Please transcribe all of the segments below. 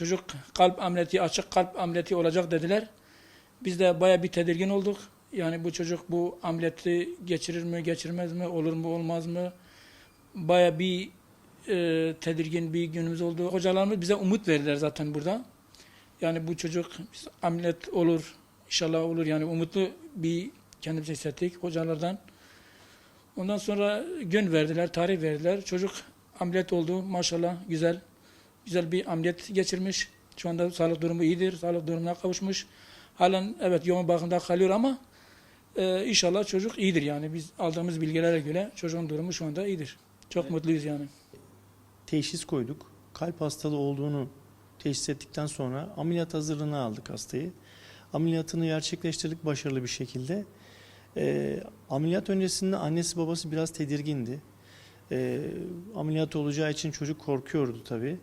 çocuk kalp ameliyatı, açık kalp ameliyatı olacak dediler. Biz de baya bir tedirgin olduk. Yani bu çocuk bu ameliyatı geçirir mi, geçirmez mi, olur mu, olmaz mı? Baya bir e, tedirgin bir günümüz oldu. Hocalarımız bize umut verdiler zaten burada. Yani bu çocuk ameliyat olur, inşallah olur. Yani umutlu bir kendimizi hissettik hocalardan. Ondan sonra gün verdiler, tarih verdiler. Çocuk ameliyat oldu maşallah güzel. Güzel bir ameliyat geçirmiş. Şu anda sağlık durumu iyidir. Sağlık durumuna kavuşmuş. Halen evet yoğun bakımda kalıyor ama e, inşallah çocuk iyidir yani. Biz aldığımız bilgilere göre çocuğun durumu şu anda iyidir. Çok mutluyuz yani. teşhis koyduk. Kalp hastalığı olduğunu teşhis ettikten sonra ameliyat hazırlığına aldık hastayı. Ameliyatını gerçekleştirdik başarılı bir şekilde. Ee, ameliyat öncesinde annesi babası biraz tedirgindi. Ee, ameliyat olacağı için çocuk korkuyordu tabii.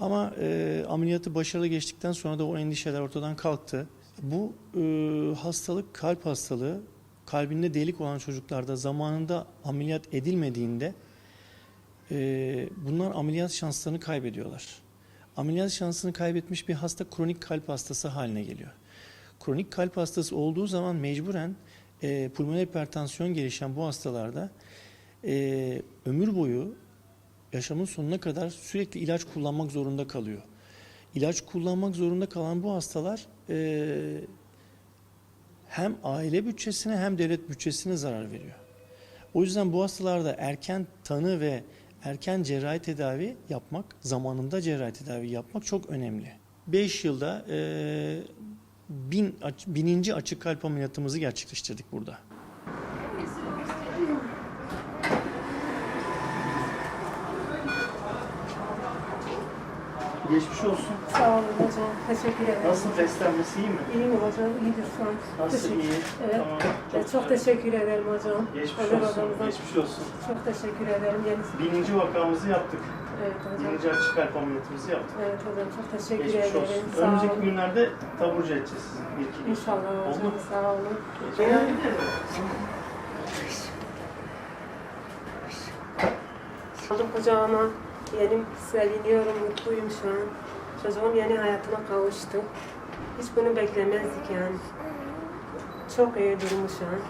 Ama e, ameliyatı başarılı geçtikten sonra da o endişeler ortadan kalktı. Bu e, hastalık kalp hastalığı kalbinde delik olan çocuklarda zamanında ameliyat edilmediğinde ee, bunlar ameliyat şanslarını kaybediyorlar. Ameliyat şansını kaybetmiş bir hasta kronik kalp hastası haline geliyor. Kronik kalp hastası olduğu zaman mecburen e, pulmoner hipertansiyon gelişen bu hastalarda e, ömür boyu yaşamın sonuna kadar sürekli ilaç kullanmak zorunda kalıyor. İlaç kullanmak zorunda kalan bu hastalar e, hem aile bütçesine hem devlet bütçesine zarar veriyor. O yüzden bu hastalarda erken tanı ve erken cerrahi tedavi yapmak, zamanında cerrahi tedavi yapmak çok önemli. 5 yılda e, bin, bininci açık kalp ameliyatımızı gerçekleştirdik burada. Geçmiş olsun. Sağ olun hocam. Teşekkür ederim. Nasıl beslenmesi iyi mi? İyi mi hocam? İyidir şu an. Nasıl Teşekkür- iyi? Evet. Tamam. Evet, çok teşekkür ederim hocam. Geçmiş Allah olsun. hocamıza Geçmiş olsun. Çok teşekkür ederim. Yenisi. Bininci vakamızı yaptık. Evet hocam. Bininci açık kalp ameliyatımızı yaptık. Evet hocam çok teşekkür Geçmiş ederim. olsun. Sağ Önümüzdeki olun. günlerde taburcu edeceğiz sizi. Bir iki. İnşallah Oldu hocam. mu? Sağ olun. Aldım kucağıma. Yeni seviniyorum, mutluyum şu an. Çocuğum yeni hayatına kavuştu. Hiç bunu beklemezdik yani. Çok iyi durumu şu an.